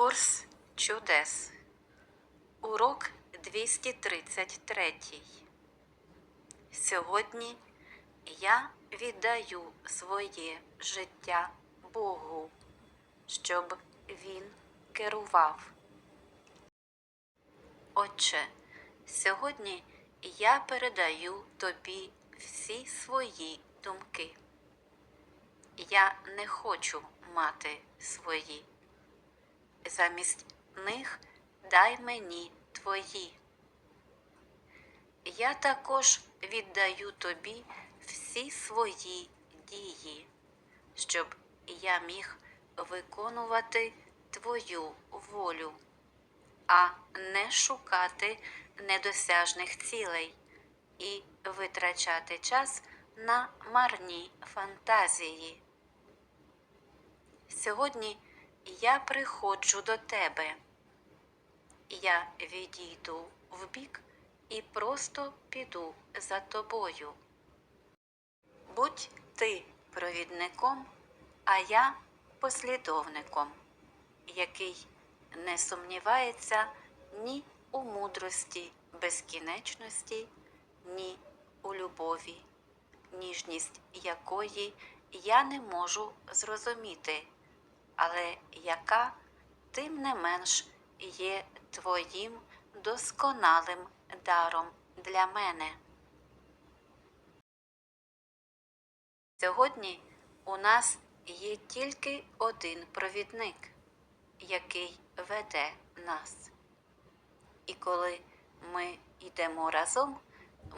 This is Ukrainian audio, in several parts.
Курс чудес. Урок 233. Сьогодні я віддаю своє життя Богу, щоб Він керував. Отче, сьогодні я передаю тобі всі свої думки. Я не хочу мати свої. Замість них дай мені твої. Я також віддаю тобі всі свої дії, щоб я міг виконувати твою волю, а не шукати недосяжних цілей і витрачати час на марні фантазії. Сьогодні я приходжу до тебе. Я відійду вбік і просто піду за тобою. Будь ти провідником, а я послідовником, який не сумнівається ні у мудрості безкінечності, ні у любові, ніжність якої я не можу зрозуміти, але яка тим не менш є твоїм досконалим даром для мене. Сьогодні у нас є тільки один провідник, який веде нас. І коли ми йдемо разом,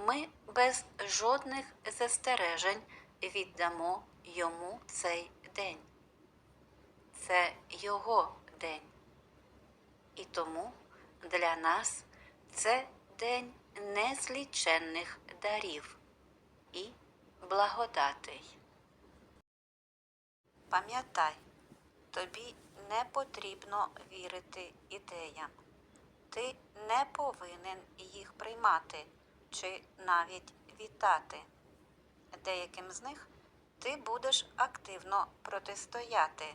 ми без жодних застережень віддамо йому цей день. Це його день. І тому для нас це день незліченних дарів і благодатей. Пам'ятай, тобі не потрібно вірити ідеям. Ти не повинен їх приймати чи навіть вітати. Деяким з них ти будеш активно протистояти.